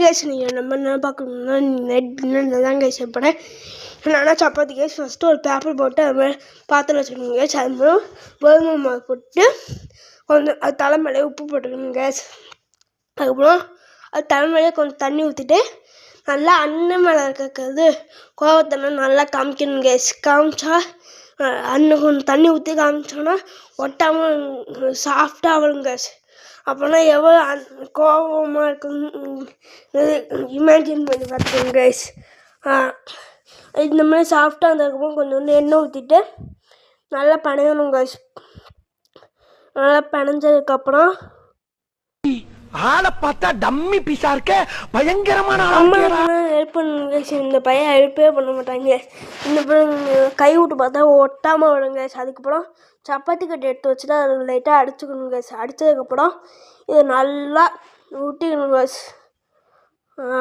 Case நீங்கள் நம்ம என்ன பார்க்கணும்னா நைட் டின்னர் தான் கேஸ் போனேன் என்னன்னா சப்பாத்தி கேஸ் ஃபஸ்ட்டு ஒரு பேப்பர் போட்டு அது மாதிரி பாத்திரம் வச்சுக்கணும் கேஸ் அது மாதிரி கோதுமை மாவு போட்டு கொஞ்சம் அது தலைமையிலே உப்பு போட்டுக்கணும் கேஸ் அதுக்கப்புறம் அது தலைமையிலே கொஞ்சம் தண்ணி ஊற்றிட்டு நல்லா அண்ணன் மேலே இருக்கிறது கோவத்தனை நல்லா காமிக்கணும் கேஸ் காமிச்சா அஹ், அண்ணன் கொஞ்சம் தண்ணி ஊற்றி காமிச்சோன்னா ஒட்டாமல் சாஃப்டாக வரும் கேஸ் அப்போனா எவ்வளோ கோபமாக இருக்குன்னு இமேஜின் பண்ணி பார்த்துக்கோங்க கைஸ் இந்த மாதிரி சாஃப்டாக இருந்ததுக்கப்புறம் கொஞ்சோண்டு எண்ணெய் ஊற்றிட்டு நல்லா பனையணும் கைஸ் நல்லா பனைஞ்சதுக்கப்புறம் ஆளை பார்த்தா டம்மி பீஸா இருக்க. பயங்கரமான ஹெல்ப் பண்ணுங்க. இந்த பையன் ஹெல்ப்பே பண்ண மாட்டாங்க. இந்த கை விட்டு பார்த்தா ஒட்டாமல் guys. அதுக்கப்புறம் சப்பாத்தி கட்டு எடுத்து வச்சுட்டு அதை லைட்டாக அடிச்சுக்கணும் கேஸ் அடித்ததுக்கப்புறம் இதை நல்லா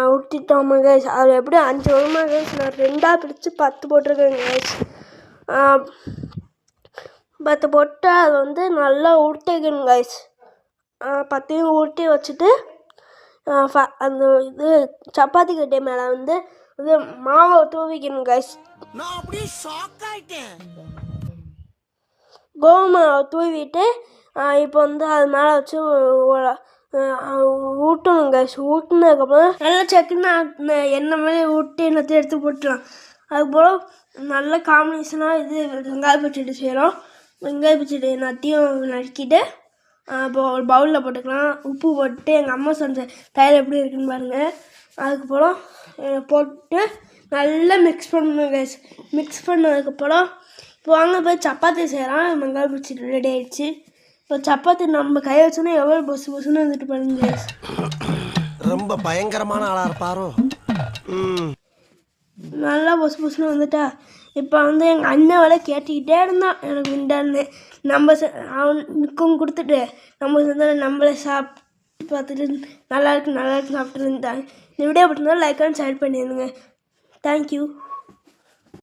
ஊட்டிட்டோமா கேஸ் அது எப்படியும் அஞ்சு வருமா கேஸ் நான் ரெண்டாக பிரித்து பத்து போட்டிருக்கேன் கேஸ் பத்து போட்டு அதை வந்து நல்லா உருட்டிக்கணும் கைஸ் பத்தையும் உருட்டி வச்சுட்டு ஃப- அந்த இது சப்பாத்தி கட்டை மேலே வந்து இது மாவை தூவிக்கணும் கைஸ் நான் அப்படியே ஷாக் கோமாவை தூவிட்டு இப்போ வந்து அது மேலே வச்சு ஊட்டணும் கைஸ் ஊட்டினதுக்கப்புறம் நல்லா சக்குன்னு எண்ணெய் மேலே ஊட்டி எல்லாத்தையும் எடுத்து போட்டுலாம் அதுக்கப்புறம் நல்ல காம்பினேஷனாக இது வெங்காய பச்சடி செய்கிறோம் வெங்காய பச்சடி எல்லாத்தையும் நறுக்கிட்டு இப்போ ஒரு பவுலில் போட்டுக்கலாம். உப்பு போட்டு எங்கள் அம்மா செஞ்ச தயிர் எப்படி இருக்குன்னு பாருங்கள் அதுக்கப்புறம் போட்டு நல்லா மிக்ஸ் பண்ணணும் கைஸ் மிக்ஸ் பண்ணதுக்கப்புறம் இப்போ வாங்க போய் சப்பாத்தி செய்யலாம். வெங்காய பச்சடி ரெடி ஆயிடுச்சு. இப்போ சப்பாத்தி நம்ம கை வச்சோன்னா எவ்வளோ பொசு பொசுன்னு வந்துட்டு பாருங்க கைஸ் ரொம்ப பயங்கரமான ஆளா இருப்பாரோ. நல்லா பொசு பொசுன்னு வந்துட்டா. இப்போ வந்து எங்கள் அண்ணாவில் கேட்டுக்கிட்டே இருந்தான். எனக்கு விண்டான்னு நம்ம செ- அவனுக்கும் கொடுத்துட்டு நம்ம சொந்தம் நம்மளே சாப்பிட்டு பார்த்துட்டு நல்லா இருக்கு நல்லா இருக்கு சாப்பிட்டு இருந்தாங்க இந்த வீடியோ பிடிச்சிருந்தா லைக் அண்ட் ஷேர் பண்ணிடுங்க தேங்க்யூ